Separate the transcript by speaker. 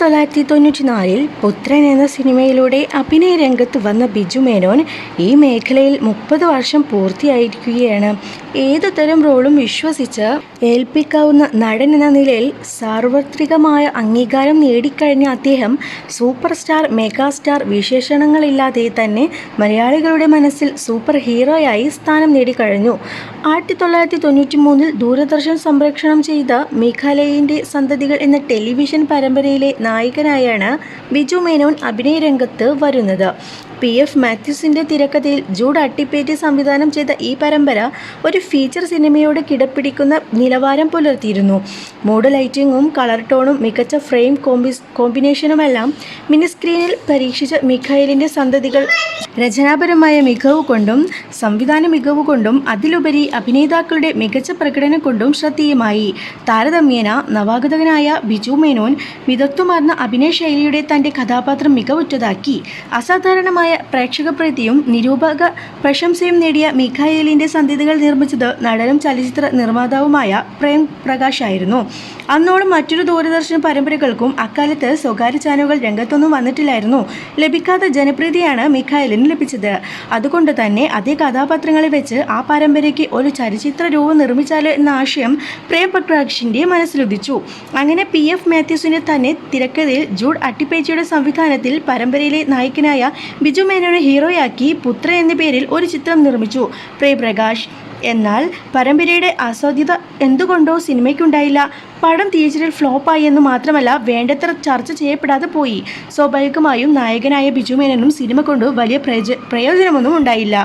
Speaker 1: തൊള്ളായിരത്തി തൊണ്ണൂറ്റി നാലിൽ പുത്രൻ എന്ന സിനിമയിലൂടെ അഭിനയ രംഗത്ത് വന്ന ബിജു മേനോൻ ഈ മേഖലയിൽ മുപ്പത് വർഷം പൂർത്തിയായിരിക്കുകയാണ്. ഏതു തരം റോളും വിശ്വസിച്ച് ഏൽപ്പിക്കാവുന്ന നടൻ എന്ന നിലയിൽ സാർവത്രികമായ അംഗീകാരം നേടിക്കഴിഞ്ഞ അദ്ദേഹം സൂപ്പർ സ്റ്റാർ മെഗാസ്റ്റാർ വിശേഷണങ്ങളില്ലാതെ തന്നെ മലയാളികളുടെ മനസ്സിൽ സൂപ്പർ ഹീറോയായി സ്ഥാനം നേടിക്കഴിഞ്ഞു. ആയിരത്തി തൊള്ളായിരത്തി തൊണ്ണൂറ്റി മൂന്നിൽ ദൂരദർശൻ സംപ്രേഷണം ചെയ്ത മേഘാലയന്റെ സന്തതികൾ എന്ന ടെലിവിഷൻ പരമ്പരയിലെ നായകനായാണ് ബിജു മേനോൻ അഭിനയ രംഗത്ത് വരുന്നത്. പി. എഫ്. മാത്യൂസിന്റെ തിരക്കഥയിൽ ജൂഡ് അട്ടിപ്പേറ്റി സംവിധാനം ചെയ്ത ഈ പരമ്പര ഒരു ഫീച്ചർ സിനിമയോട് കിടപ്പിടിക്കുന്ന നിലവാരം പുലർത്തിയിരുന്നു. മോഡൽ ലൈറ്റിങ്ങും കളർ ടോണും മികച്ച ഫ്രെയിം കോമ്പിസ് കോമ്പിനേഷനുമെല്ലാം മിനി സ്ക്രീനിൽ പരീക്ഷിച്ച മിഖായിലിന്റെ സന്തതികൾ രചനാപരമായ മികവ് കൊണ്ടും സംവിധാന മികവ് കൊണ്ടും അതിലുപരി അഭിനേതാക്കളുടെ മികച്ച പ്രകടനം കൊണ്ടും ശ്രദ്ധേയമായി. താരതമ്യേന നവാഗതകനായ ബിജു മേനോൻ മിതത്വമാർന്ന അഭിനയ ശൈലിയുടെ തന്റെ കഥാപാത്രം മികവുറ്റതാക്കി. അസാധാരണമായ പ്രേക്ഷകപ്രീതിയും നിരൂപക പ്രശംസയും നേടിയ മിഖായേലിന്റെ സന്ധിതകൾ നിർമ്മിച്ചത് നടനും ചലച്ചിത്ര നിർമ്മാതാവുമായ പ്രേം പ്രകാശ് ആയിരുന്നു. അന്നോളം മറ്റൊരു ദൂരദർശന പരമ്പരകൾക്കും അക്കാലത്ത് സ്വകാര്യ ചാനലുകൾ രംഗത്തൊന്നും വന്നിട്ടില്ലായിരുന്നു. ലഭിക്കാത്ത ജനപ്രീതിയാണ് മിഖായലിന് ലഭിച്ചത്. അതുകൊണ്ട് തന്നെ അതേ കഥാപാത്രങ്ങളെ വെച്ച് ആ പരമ്പരയ്ക്ക് ഒരു ചലച്ചിത്ര രൂപം നിർമ്മിച്ചാലോ എന്ന ആശയം പ്രേം പ്രകാശിന്റെ മനസ്സിലുദിച്ചു അങ്ങനെ പി. എഫ്. മാത്യൂസിനെ തന്നെ തിരക്കഥയിൽ ജൂഡ് അട്ടിപ്പേച്ചിയുടെ സംവിധാനത്തിൽ പരമ്പരയിലെ നായകനായ ബിജു മേനോനെ ഹീറോയാക്കി പുത്ര എന്ന പേരിൽ ഒരു ചിത്രം നിർമ്മിച്ചു. പ്രേപ്രകാശ്. എന്നാൽ പരമ്പരയുടെ അസാധ്യത എന്തുകൊണ്ടോ സിനിമയ്ക്കുണ്ടായില്ല. പടം തിയേറ്ററിൽ ഫ്ലോപ്പായി എന്ന് മാത്രമല്ല വേണ്ടത്ര ചർച്ച ചെയ്യപ്പെടാതെ പോയി. സ്വാഭാവികമായും നായകനായ ബിജു മേനോനും സിനിമ കൊണ്ട് വലിയ പ്രയോജനമൊന്നും ഉണ്ടായില്ല.